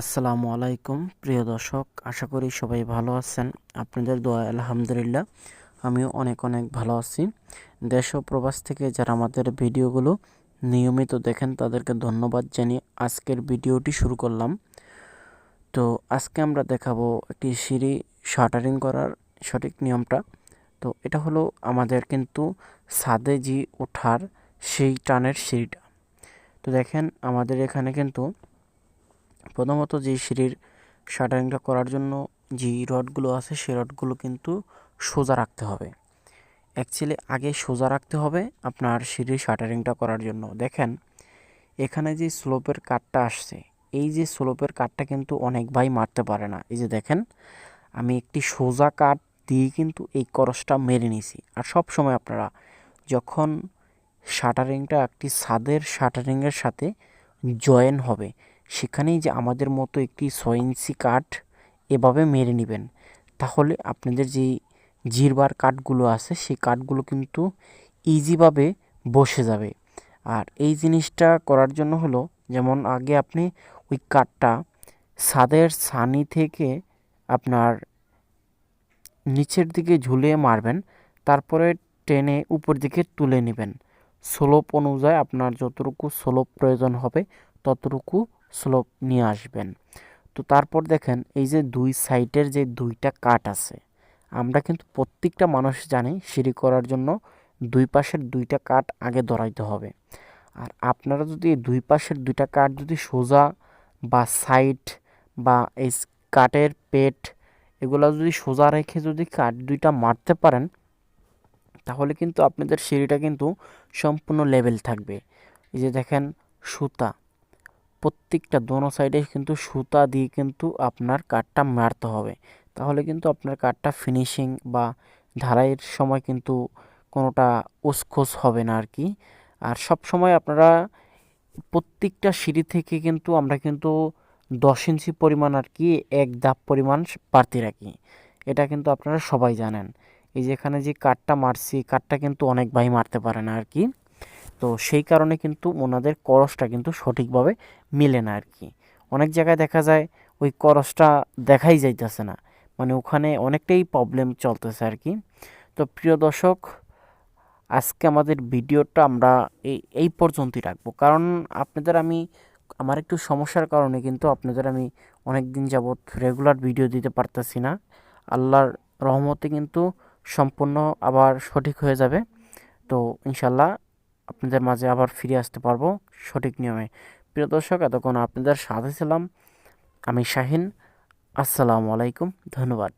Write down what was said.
আসসালামু আলাইকুম, প্রিয় দর্শক, আশা করি সবাই ভালো আছেন। আপনাদের দোয়া, আলহামদুলিল্লাহ, আমিও অনেক অনেক ভালো আছি। দেশ ও প্রবাস থেকে যারা আমাদের ভিডিওগুলো নিয়মিত দেখেন, তাদেরকে ধন্যবাদ জানিয়ে আজকের ভিডিওটি শুরু করলাম। তো আজকে আমরা দেখাবো একটি সিঁড়ি শাটারিং করার সঠিক নিয়মটা। তো এটা হলো আমাদের কিন্তু ছাদে যে ওঠার সেই টানের সিঁড়িটা। তো দেখেন, আমাদের এখানে কিন্তু প্রথমত যে সিঁড়ির শাটারিংটা করার জন্য যে রডগুলো আছে সেই রডগুলো কিন্তু সোজা রাখতে হবে। অ্যাকচুয়ালি আগে সোজা রাখতে হবে আপনার সিঁড়ির শাটারিংটা করার জন্য। দেখেন, এখানে যে স্লোপের কাঠটা আসছে, এই যে স্লোপের কাঠটা কিন্তু অনেক ভাই মারতে পারে না। এই যে দেখেন, আমি একটি সোজা কাঠ দিয়ে কিন্তু এই করসটা মেরে নিছি আর সব সময় আপনারা যখন শাটারিংটা, একটি ছাদের শাটারিংয়ের সাথে জয়েন হবে সেখানেই যে আমাদের মতো একটি ছয় ইঞ্চি কাঠ এভাবে মেরে নেবেন। তাহলে আপনাদের যেই জিরবার কাঠগুলো আছে, সেই কাঠগুলো কিন্তু ইজিভাবে বসে যাবে। আর এই জিনিসটা করার জন্য হলো, যেমন আগে আপনি ওই কাঠটা ছাদের ছানি থেকে আপনার নিচের দিকে ঝুলিয়ে মারবেন, তারপরে টেনে উপর দিকে তুলে নেবেন। স্লোপ অনুযায়ী আপনার যতটুকু স্লোপ প্রয়োজন হবে ততটুকু স্লোপ নিয়ে আসবেন। তো তারপর দেখেন, এই যে দুই সাইডের যে দুইটা কাট আছে, আমরা কিন্তু প্রত্যেকটা মানুষ জানি সিঁড়ি করার জন্য দুই পাশের দুইটা কাঠ আগে ধরাইতে হবে। আর আপনারা যদি দুই পাশের দুইটা কাঠ যদি সোজা বা সাইড বা এই কাঠের পেট এগুলো যদি সোজা রেখে যদি কাঠ দুইটা মারতে পারেন, তাহলে কিন্তু আপনাদের সিঁড়িটা কিন্তু সম্পূর্ণ লেভেল থাকবে। এই যে দেখেন সুতা প্রত্যেকটা দোনো সাইডে কিন্তু সুতা দিয়ে কিন্তু আপনার কাঠটা মারতে হবে। তাহলে কিন্তু আপনার কাঠটা ফিনিশিং বা ঢালাইয়ের সময় কিন্তু কোনোটা উসখোস হবে না আর কি। আর সব সময় আপনারা প্রত্যেকটা সিঁড়ি থেকে কিন্তু আমরা কিন্তু দশ ইঞ্চি পরিমাণ আর কি এক ধাপ পরিমাণ বাড়তি রাখি। এটা কিন্তু আপনারা সবাই জানেন। এই যে এখানে যে কাঠটা মারছি, কাঠটা কিন্তু অনেক ভাই মারতে পারে না আর কি। তো সেই কারণে কিন্তু ওনাদের করসটা কিন্তু সঠিকভাবে মিলে না আর কি। অনেক জায়গায় দেখা যায় ওই করসটা দেখাই যাইতেছে না। মানে ওখানে অনেকটাই প্রবলেম চলতেছে আর কি। তো প্রিয় দর্শক, আজকে আমাদের ভিডিওটা আমরা এই এই পর্যন্তই রাখব। কারণ আপনাদের আমি, আমার একটু সমস্যার কারণে কিন্তু আপনাদের আমি অনেক দিন যাবৎ রেগুলার ভিডিও দিতে পারতেছি না। আল্লাহর রহমতে কিন্তু সম্পূর্ণ আবার সঠিক হয়ে যাবে। তো ইনশাল্লাহ আপনাদের মাঝে আবার ফিরে আসতে পারব সঠিক নিয়মে। প্রিয় দর্শক এতক্ষণ আপনাদের সাথে ছিলাম আমি শাহিন। আসসালামু আলাইকুম ধন্যবাদ।